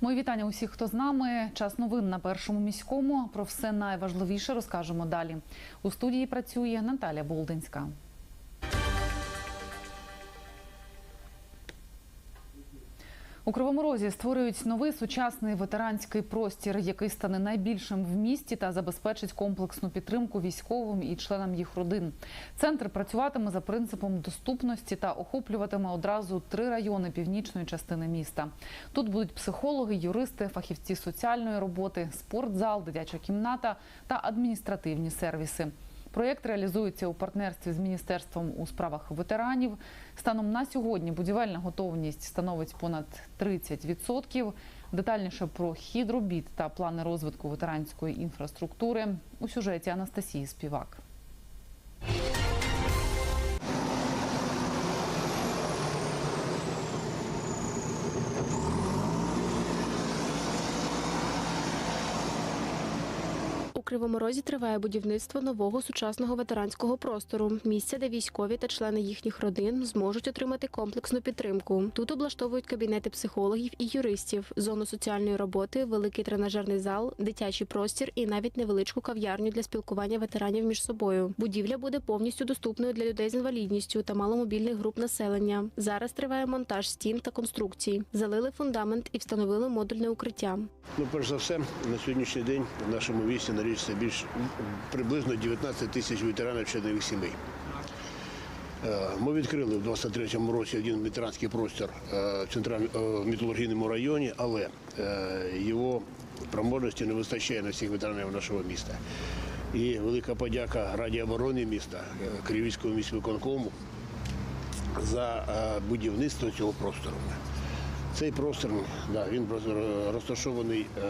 Мої вітання усіх, хто з нами. Час новин на першому міському. Про все найважливіше розкажемо далі. У студії працює Наталя Болдинська. У Кривому Розі створюють новий сучасний ветеранський простір, який стане найбільшим в місті та забезпечить комплексну підтримку військовим і членам їх родин. Центр працюватиме за принципом доступності та охоплюватиме одразу три райони північної частини міста. Тут будуть психологи, юристи, фахівці соціальної роботи, спортзал, дитяча кімната та адміністративні сервіси. Проєкт реалізується у партнерстві з міністерством у справах ветеранів. Станом на сьогодні будівельна готовність становить понад 30%. Детальніше про хід робіт та плани розвитку ветеранської інфраструктури у сюжеті Анастасії Співак. Кривому Розі триває будівництво нового сучасного ветеранського простору, місця, де військові та члени їхніх родин зможуть отримати комплексну підтримку. Тут облаштовують кабінети психологів і юристів, зону соціальної роботи, великий тренажерний зал, дитячий простір і навіть невеличку кав'ярню для спілкування ветеранів між собою. Будівля буде повністю доступною для людей з інвалідністю та маломобільних груп населення. Зараз триває монтаж стін та конструкцій. Залили фундамент і встановили модульне укриття. Ну, перш за все, на сьогоднішній день в нашому місті налічується більш приблизно 19 тисяч ветеранів членів сімей. Е, Ми відкрили в 23-му році один ветеранський простір е, в центральному е, металургійному районі, але його спроможності не вистачає на всіх ветеранів нашого міста. І велика подяка Раді оборони міста, Кривівському міськвиконкому за будівництво цього простору. Цей простір да, він розташований е,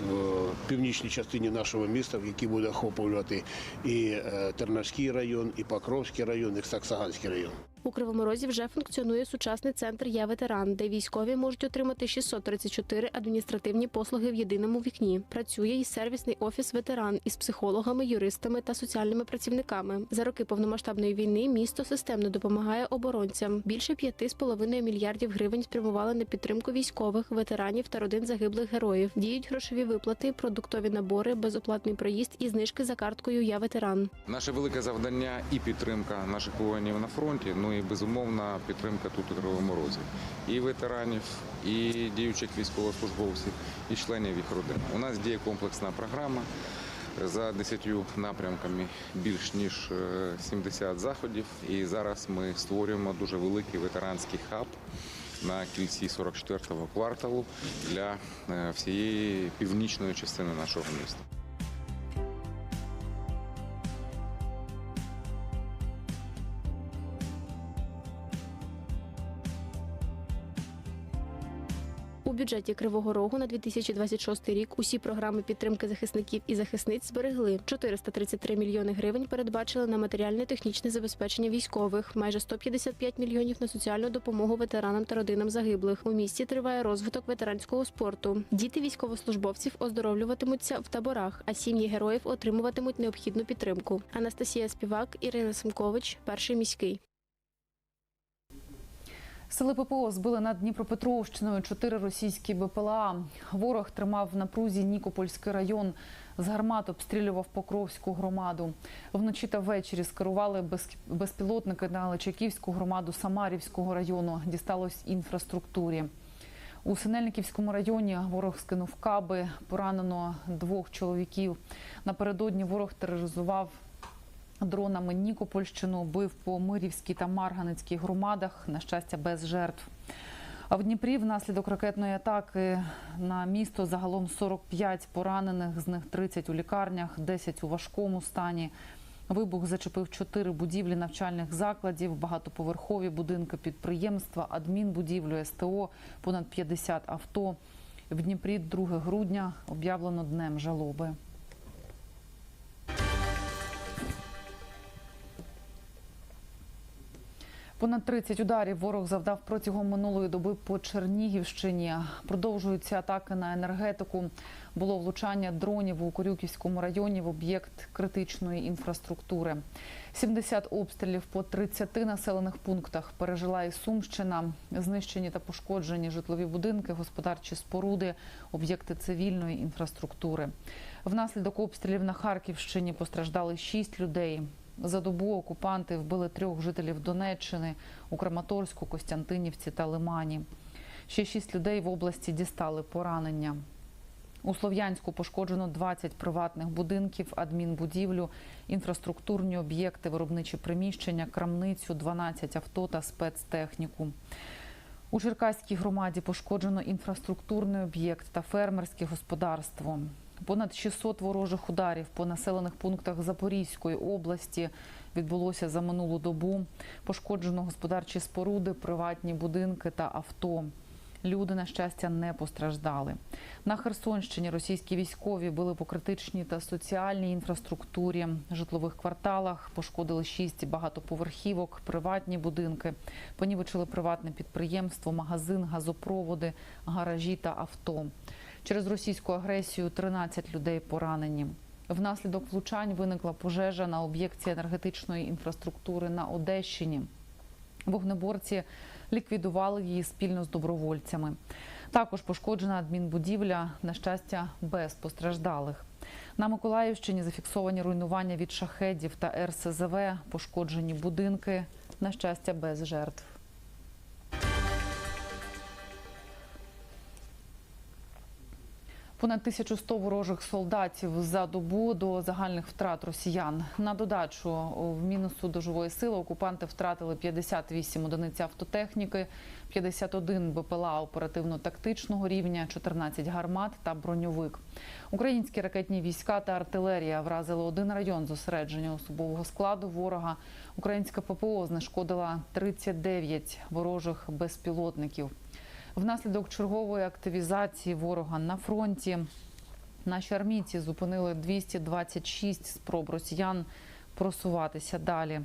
в північній частині нашого міста, в який буде охоплювати і Тернарський Тернавський район, і Покровський район, і Саксаганський район. У Кривому Розі вже функціонує сучасний центр Я ветеран, де військові можуть отримати 634 адміністративні послуги в єдиному вікні. Працює і сервісний офіс ветеран із психологами, юристами та соціальними працівниками. За роки повномасштабної війни місто системно допомагає оборонцям. Більше 5,5 мільярдів гривень спрямували на підтримку військових, ветеранів та родин загиблих героїв. Діють грошові виплати, продуктові набори, безоплатний проїзд і знижки за карткою Я ветеран. Наше велике завдання і підтримка наших воїнів на фронті, ну і безумовна підтримка тут у Кривому Розі. І ветеранів, і діючих військовослужбовців, і членів їх родин. У нас діє комплексна програма за 10 напрямками більш ніж е, 70 заходів. І зараз ми створюємо дуже великий ветеранський хаб на кільці 44-го кварталу для е, всієї північної частини нашого міста. Бюджеті Кривого Рогу на 2026 рік усі програми підтримки захисників і захисниць зберегли. 433 мільйони гривень передбачили на матеріально-технічне забезпечення військових, майже 155 мільйонів на соціальну допомогу ветеранам та родинам загиблих. У місті триває розвиток ветеранського спорту. Діти військовослужбовців оздоровлюватимуться в таборах, а сім'ї героїв отримуватимуть необхідну підтримку. Анастасія Співак, Ірина Семкович, перший міський. Сили ППО збили над Дніпропетровщиною чотири російські БПЛА. Ворог тримав в напрузі Нікопольський район. З гармат обстрілював Покровську громаду. Вночі та ввечері скерували безпілотники на Личаківську громаду Самарівського району. Дісталось інфраструктурі. У Синельниківському районі ворог скинув каби, поранено двох чоловіків. Напередодні ворог тероризував дронами Нікопольщину, бив по Мирівській та Марганецькій громадах, на щастя, без жертв. А в Дніпрі внаслідок ракетної атаки на місто загалом 45 поранених, з них 30 у лікарнях, 10 у важкому стані. Вибух зачепив чотири будівлі навчальних закладів, багатоповерхові будинки підприємства, адмінбудівлю, СТО, понад 50 авто. В Дніпрі 2 грудня об'явлено днем жалоби. Понад 30 ударів ворог завдав протягом минулої доби по Чернігівщині. Продовжуються атаки на енергетику. Було влучання дронів у Корюківському районі в об'єкт критичної інфраструктури. 70 обстрілів по 30 населених пунктах пережила і Сумщина. Знищені та пошкоджені житлові будинки, господарчі споруди, об'єкти цивільної інфраструктури. Внаслідок обстрілів на Харківщині постраждали 6 людей. За добу окупанти вбили трьох жителів Донеччини у Краматорську, Костянтинівці та Лимані. Ще шість людей в області дістали поранення. У Слов'янську пошкоджено 20 приватних будинків, адмінбудівлю, інфраструктурні об'єкти, виробничі приміщення, крамницю, 12 авто та спецтехніку. У Черкаській громаді пошкоджено інфраструктурний об'єкт та фермерське господарство. Понад 600 ворожих ударів по населених пунктах Запорізької області відбулося за минулу добу. Пошкоджено господарчі споруди, приватні будинки та авто. Люди, на щастя, не постраждали. На Херсонщині російські військові били по критичній та соціальній інфраструктурі, житлових кварталах, пошкодили шість багатоповерхівок, приватні будинки, понівечили приватне підприємство, магазин, газопроводи, гаражі та авто. Через російську агресію 13 людей поранені. Внаслідок влучань виникла пожежа на об'єкті енергетичної інфраструктури на Одещині. Вогнеборці ліквідували її спільно з добровольцями. Також пошкоджена адмінбудівля, на щастя, без постраждалих. На Миколаївщині зафіксовані руйнування від шахедів та РСЗВ, пошкоджені будинки, на щастя, без жертв. Понад 1100 ворожих солдатів за добу до загальних втрат росіян. На додачу в мінусу до живої сили окупанти втратили 58 одиниць автотехніки, 51 БПЛА оперативно-тактичного рівня, 14 гармат та броньовик. Українські ракетні війська та артилерія вразили один район зосередження особового складу ворога. Українська ППО знешкодила 39 ворожих безпілотників. Внаслідок чергової активізації ворога на фронті наші армійці зупинили 226 спроб росіян просуватися далі.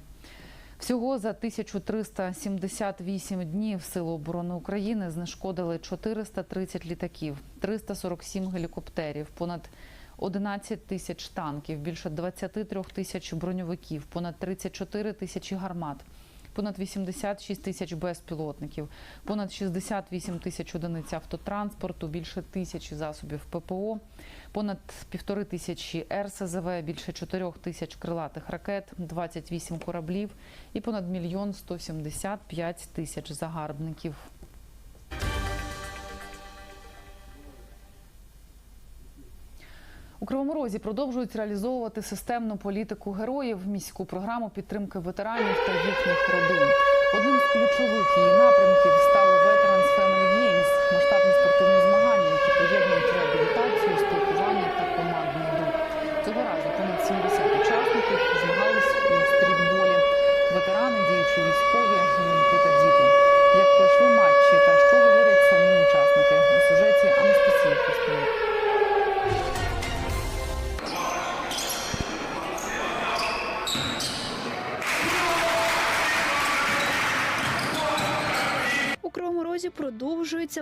Всього за 1378 днів Сили оборони України знешкодили 430 літаків, 347 гелікоптерів, понад 11 тисяч танків, більше 23 тисяч броньовиків, понад 34 тисячі гармат понад 86 тисяч безпілотників, понад 68 тисяч одиниць автотранспорту, більше тисячі засобів ППО, понад півтори тисячі РСЗВ, більше 4 тисяч крилатих ракет, 28 кораблів і понад мільйон 175 тисяч загарбників. У Кривому Розі продовжують реалізовувати системну політику героїв, міську програму підтримки ветеранів та їхніх родин. Одним з ключових її напрямків стало Veterans Family Games – масштабні спортивні змагання, які поєднують реабілітацію,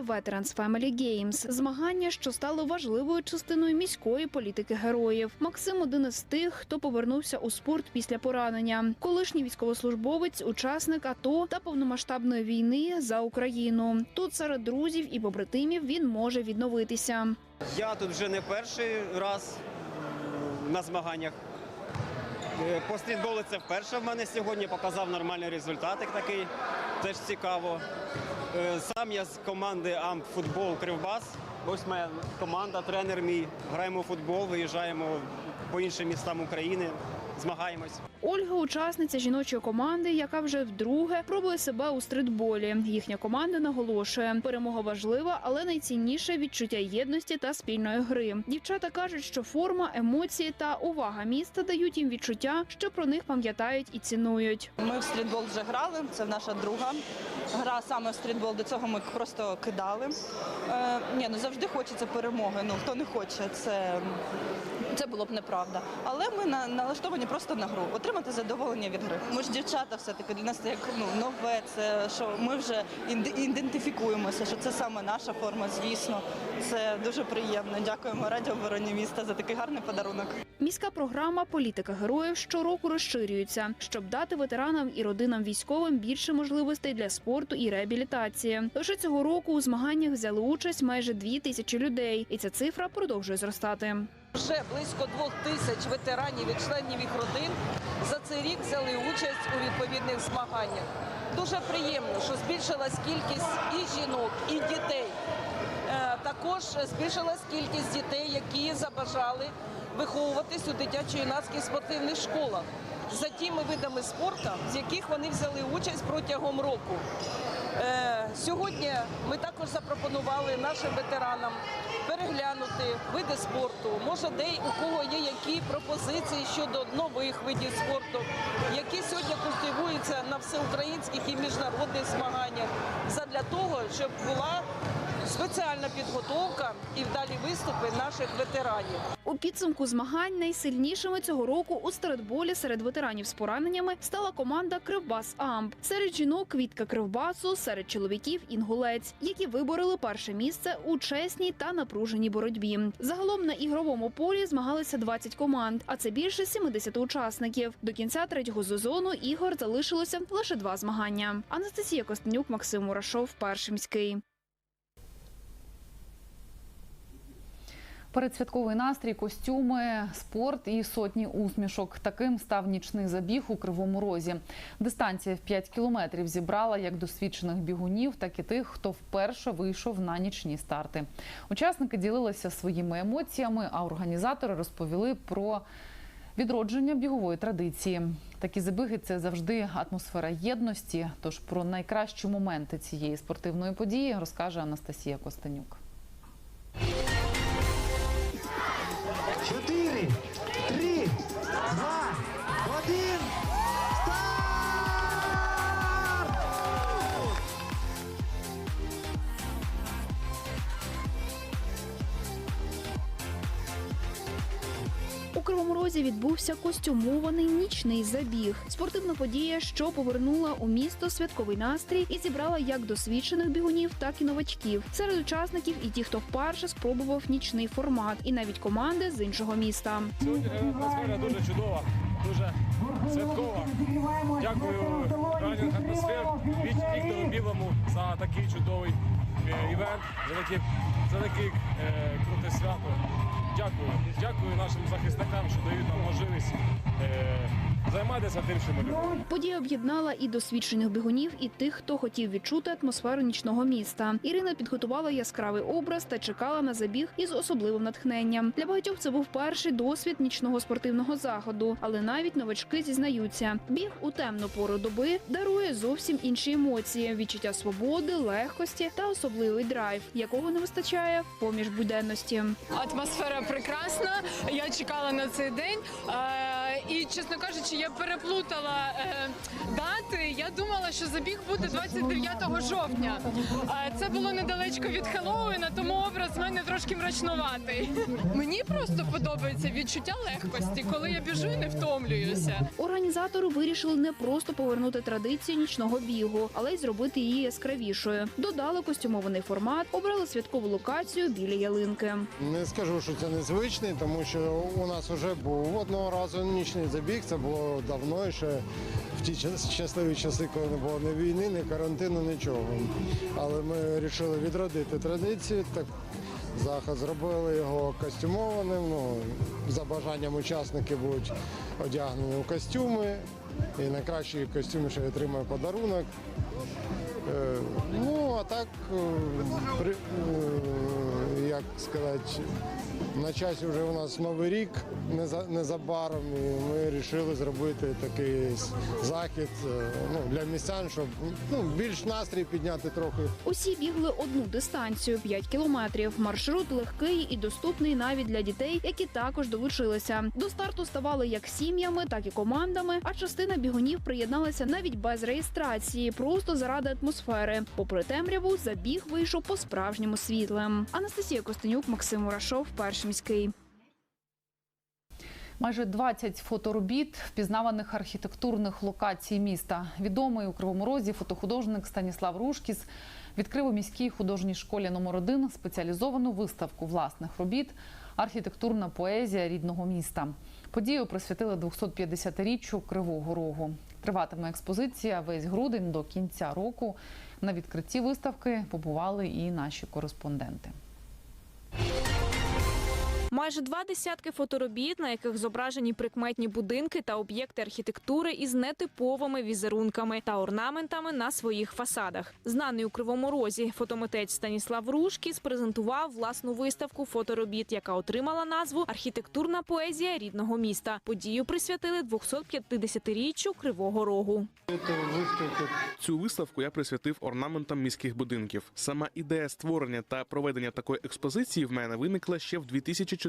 Veterans Family Games – змагання, що стало важливою частиною міської політики героїв. Максим один із тих, хто повернувся у спорт після поранення. Колишній військовослужбовець, учасник АТО та повномасштабної війни за Україну. Тут серед друзів і побратимів він може відновитися. Я тут вже не перший раз на змаганнях. Е, По стрітболу це вперше в мене сьогодні. Показав нормальний результатик такий, теж цікаво. Е, Сам я з команди Амп Футбол Кривбас. Ось моя команда, тренер мій. Граємо у футбол, виїжджаємо по іншим містам України, змагаємось. Ольга учасниця жіночої команди, яка вже вдруге пробує себе у стритболі. Їхня команда наголошує, перемога важлива, але найцінніше відчуття єдності та спільної гри. Дівчата кажуть, що форма, емоції та увага міста дають їм відчуття, що про них пам'ятають і цінують. Ми в стрітбол вже грали, це наша друга гра саме в стрітбол. До цього ми просто кидали. Е, ні, ну завжди хочеться перемоги. Ну хто не хоче, це Це було б неправда. Але ми на- налаштовані просто на гру, отримати задоволення від гри. Ми ж дівчата все-таки для нас це як ну, нове, це що ми вже ідентифікуємося, що це саме наша форма, звісно. Це дуже приємно. Дякуємо Радіо обороні міста за такий гарний подарунок. Міська програма Політика героїв щороку розширюється, щоб дати ветеранам і родинам військовим більше можливостей для спорту і реабілітації. Лише цього року у змаганнях взяли участь майже дві тисячі людей, і ця цифра продовжує зростати. Вже близько двох тисяч ветеранів і членів їх родин за цей рік взяли участь у відповідних змаганнях. Дуже приємно, що збільшилась кількість і жінок, і дітей. Е, Також збільшилась кількість дітей, які забажали виховуватись у дитячо-юнацьких спортивних школах за тими видами спорту, з яких вони взяли участь протягом року. Е, Сьогодні ми також запропонували нашим ветеранам переглянути види спорту. Може, де у кого є які пропозиції щодо нових видів спорту, які сьогодні культивуються на всеукраїнських і міжнародних змаганнях, задля того, щоб була спеціальна підготовка і вдалі виступи наших ветеранів. У підсумку змагань найсильнішими цього року у стритболі серед ветеранів з пораненнями стала команда Кривбас Амп. Серед жінок Квітка Кривбасу, серед чоловіків Інгулець, які вибороли перше місце у чесній та напруженій боротьбі. Загалом на ігровому полі змагалися 20 команд, а це більше 70 учасників. До кінця третього сезону ігор залишилося лише два змагання. Анастасія Костенюк, Максим Мурашов, Першимський. Передсвятковий настрій, костюми, спорт і сотні усмішок. Таким став нічний забіг у Кривому Розі. Дистанція в 5 кілометрів зібрала як досвідчених бігунів, так і тих, хто вперше вийшов на нічні старти. Учасники ділилися своїми емоціями, а організатори розповіли про відродження бігової традиції. Такі забіги це завжди атмосфера єдності. Тож про найкращі моменти цієї спортивної події розкаже Анастасія Костенюк. Чотири, Кривому Розі відбувся костюмований нічний забіг. Спортивна подія, що повернула у місто святковий настрій і зібрала як досвідчених бігунів, так і новачків. Серед учасників і ті, хто вперше спробував нічний формат, і навіть команди з іншого міста. Сьогодні атмосфера дуже чудова, дуже святкова. Дякую ранінг атмосфер Віктору Білому за такий чудовий е, івент, за таке, за таке е, круте свято. Дякую. Дякую нашим захисникам, що дають нам можливість е, займатися тим, що ми любимо. Подія об'єднала і досвідчених бігунів, і тих, хто хотів відчути атмосферу нічного міста. Ірина підготувала яскравий образ та чекала на забіг із особливим натхненням. Для багатьох це був перший досвід нічного спортивного заходу, але навіть новачки зізнаються, біг у темну пору доби дарує зовсім інші емоції: відчуття свободи, легкості та особливий драйв, якого не вистачає поміж буденності. Атмосфера прекрасна. Я чекала на цей день. І, чесно кажучи, я переплутала е, дати. Я думала, що забіг буде 29 жовтня. Е, це було недалечко від Хеллоуіна, тому образ в мене трошки мрачнуватий. Мені просто подобається відчуття легкості, коли я біжу і не втомлююся. Організатори вирішили не просто повернути традицію нічного бігу, але й зробити її яскравішою. Додали костюмований формат, обрали святкову локацію біля ялинки. Не скажу, що це незвичний, тому що у нас вже був одного разу нічний забіг. Це було давно, ще в ті щасливі часи, коли не було ні війни, ні карантину, нічого. Але ми вирішили відродити традицію. Так заход зробили його костюмованим. Ну, за бажанням учасники будуть одягнені у костюми. І найкращий костюм ще отримає подарунок. Е, Ну, а так, е, е, як сказати, на часі вже у нас новий рік неза- незабаром, і ми вирішили зробити такий захід е, ну, для містян, щоб ну, більш настрій підняти трохи. Усі бігли одну дистанцію 5 кілометрів. Маршрут легкий і доступний навіть для дітей, які також долучилися. До старту ставали як сім'ями, так і командами. А частина бігунів приєдналася навіть без реєстрації, просто заради атмосфери. Попри темряву, забіг вийшов по справжньому світлим. Анастасія Костенюк, Максим Мурашов, перший міський. Майже 20 фоторобіт впізнаваних архітектурних локацій міста. Відомий у Кривому Розі фотохудожник Станіслав Рушкіс відкрив у міській художній школі номер 1 спеціалізовану виставку власних робіт Архітектурна поезія рідного міста. Подію присвятили 250-річчю Кривого Рогу. Триватиме експозиція весь грудень до кінця року. На відкритті виставки побували і наші кореспонденти. Майже два десятки фоторобіт, на яких зображені прикметні будинки та об'єкти архітектури із нетиповими візерунками та орнаментами на своїх фасадах. Знаний у Кривому Розі фотомитець Станіслав Рушкіс презентував власну виставку фоторобіт, яка отримала назву Архітектурна поезія рідного міста. Подію присвятили 250-річчю Кривого Рогу. Цю виставку я присвятив орнаментам міських будинків. Сама ідея створення та проведення такої експозиції в мене виникла ще в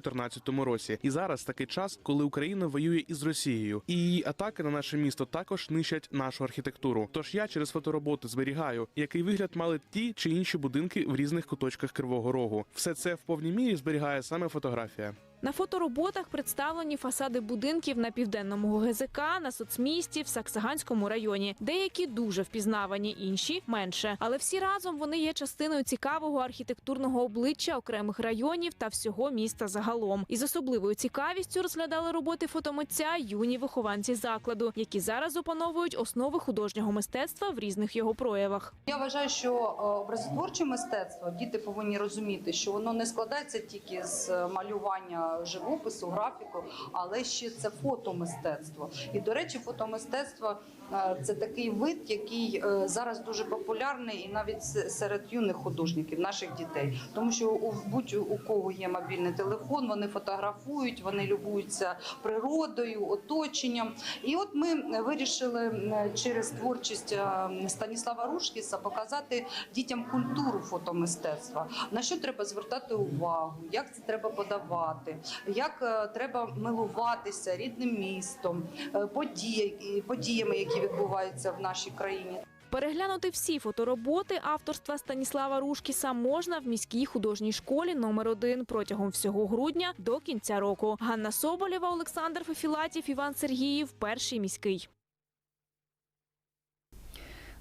2014 році. І зараз такий час, коли Україна воює із Росією, і її атаки на наше місто також нищать нашу архітектуру. Тож я через фотороботи зберігаю, який вигляд мали ті чи інші будинки в різних куточках Кривого Рогу. Все це в повній мірі зберігає саме фотографія. На фотороботах представлені фасади будинків на південному ГЗК, на соцмісті, в Саксаганському районі. Деякі дуже впізнавані, інші менше. Але всі разом вони є частиною цікавого архітектурного обличчя окремих районів та всього міста загалом. І з особливою цікавістю розглядали роботи фотомитця юні вихованці закладу, які зараз опановують основи художнього мистецтва в різних його проявах. Я вважаю, що е, образотворче мистецтво діти повинні розуміти, що воно не складається тільки з е, малювання живопису, графіку, але ще це фотомистецтво. І до речі, фотомистецтво е, це такий вид, який е, зараз дуже популярний, і навіть серед юних художників, наших дітей, тому що у будь у кого є мобільний телефон, вони фотографують, вони любуються природою, оточенням. І от ми вирішили через творчість е, Станіслава Рушкіса показати дітям культуру фотомистецтва. На що треба звертати увагу, як це треба подавати, як е, треба милуватися рідним містом, е, події- подіями, які відбуваються в нашій країні. Переглянути всі фотороботи авторства Станіслава Рушкіса можна в міській художній школі номер 1 протягом всього грудня до кінця року. Ганна Соболєва, Олександр Фефілатів, Іван Сергіїв. Перший міський.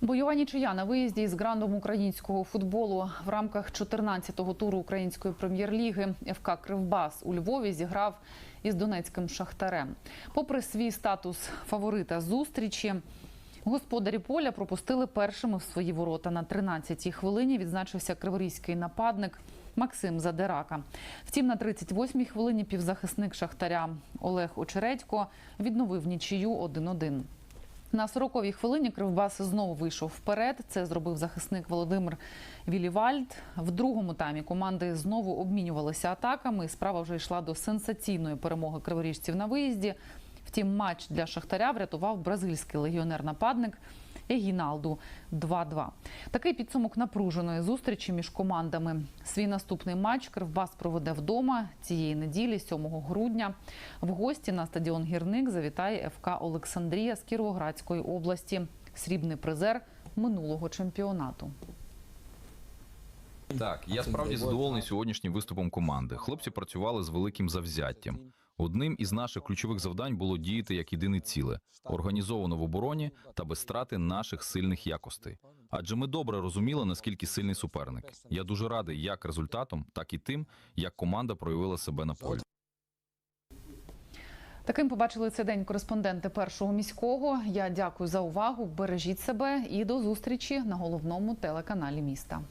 Бойова нічия на виїзді із грандом українського футболу в рамках 14-го туру української прем'єр-ліги ФК Кривбас у Львові зіграв із донецьким шахтарем. Попри свій статус фаворита зустрічі, господарі поля пропустили першими в свої ворота. На 13-й хвилині відзначився криворізький нападник. Максим Задирака. Втім, на 38-й хвилині півзахисник Шахтаря Олег Очередько відновив нічию 1-1. На 40-й хвилині Кривбас знову вийшов вперед. Це зробив захисник Володимир Вілівальд. В другому таймі команди знову обмінювалися атаками. Справа вже йшла до сенсаційної перемоги криворіжців на виїзді. Втім, матч для Шахтаря врятував бразильський легіонер-нападник Егіналду 2-2. Такий підсумок напруженої зустрічі між командами. Свій наступний матч Кривбас проведе вдома цієї неділі, 7 грудня. В гості на стадіон Гірник завітає ФК Олександрія з Кіровоградської області. Срібний призер минулого чемпіонату. Так, я справді задоволений сьогоднішнім виступом команди. Хлопці працювали з великим завзяттям. Одним із наших ключових завдань було діяти як єдине ціле, організовано в обороні та без страти наших сильних якостей. Адже ми добре розуміли, наскільки сильний суперник. Я дуже радий як результатом, так і тим, як команда проявила себе на полі. Таким побачили цей день кореспонденти першого міського. Я дякую за увагу. Бережіть себе і до зустрічі на головному телеканалі міста.